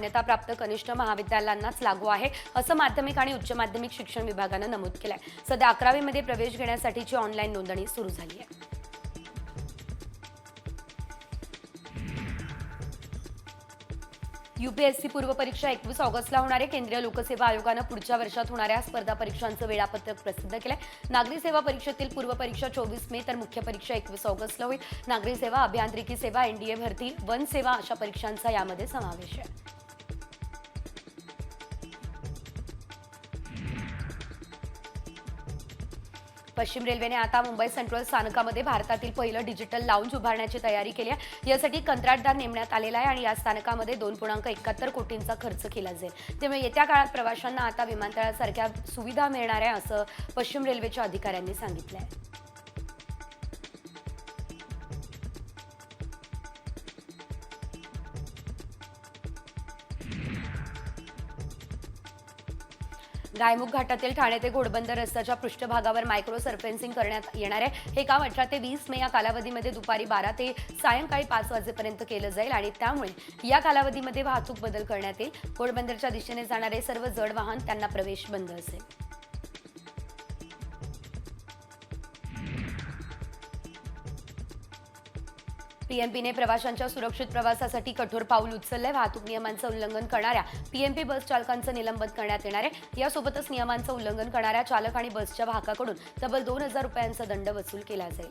मान्यताप्राप्त कनिष्ठ महाविद्यालयांनाच लागू आहे असं माध्यमिक आणि उच्च माध्यमिक शिक्षण विभागानं नमूद केलंय. सध्या अकरावीमध्ये प्रवेश घेण्यासाठीची ऑनलाईन नोंदणी सुरू झाली आहे युपीएससी पूर्व परीक्षा एकवीस ऑगस्टला होणार आहे. केंद्रीय लोकसेवा आयोगानं पुढच्या वर्षात होणाऱ्या स्पर्धा परीक्षांचं वेळापत्रक प्रसिद्ध केलंय. नागरी सेवा परीक्षेतील पूर्व परीक्षा चोवीस मे तर मुख्य परीक्षा एकवीस ऑगस्टला होईल. नागरी सेवा अभियांत्रिकी सेवा एनडीए भरती वन सेवा अशा परीक्षांचा यामध्ये समावेश आहे. पश्चिम रेल्वेने आता मुंबई सेंट्रल स्थानकामध्ये भारतातील पहिलं डिजिटल लाऊंज उभारण्याची तयारी केली आहे. यासाठी कंत्राटदार नेमण्यात आलेला आहे आणि या स्थानकामध्ये दोन पूर्णांक एकाहत्तर कोटींचा खर्च केला जाईल. त्यामुळे येत्या काळात प्रवाशांना आता विमानतळासारख्या सुविधा मिळणार आहे असं पश्चिम रेल्वेच्या अधिकाऱ्यांनी सांगितलं आहे गायमुख घाटातील ठाणे ते घोडबंदर रस्त्याच्या पृष्ठभागावर मायक्रो सर्फेन्सिंग करण्यात येणार आहे. हे काम अठरा ते वीस मे या कालावधीमध्ये दुपारी बारा ते सायंकाळी पाच वाजेपर्यंत केलं जाईल आणि त्यामुळे या कालावधीमध्ये वाहतूक बदल करण्यात येईल. घोडबंदरच्या दिशेने जाणारे सर्व जड वाहन त्यांना प्रवेश बंद असेल. पीएमपीने प्रवाशांच्या सुरक्षित प्रवासासाठी कठोर पाऊल उचललंय. वाहतूक नियमांचं उल्लंघन करणाऱ्या पीएमपी बस चालकांचं निलंबन करण्यात येणार आहे. यासोबतच नियमांचं उल्लंघन करणाऱ्या चालक आणि बसच्या वाहकाकडून तब्बल दोन हजार रुपयांचा दंड वसूल केला जाईल.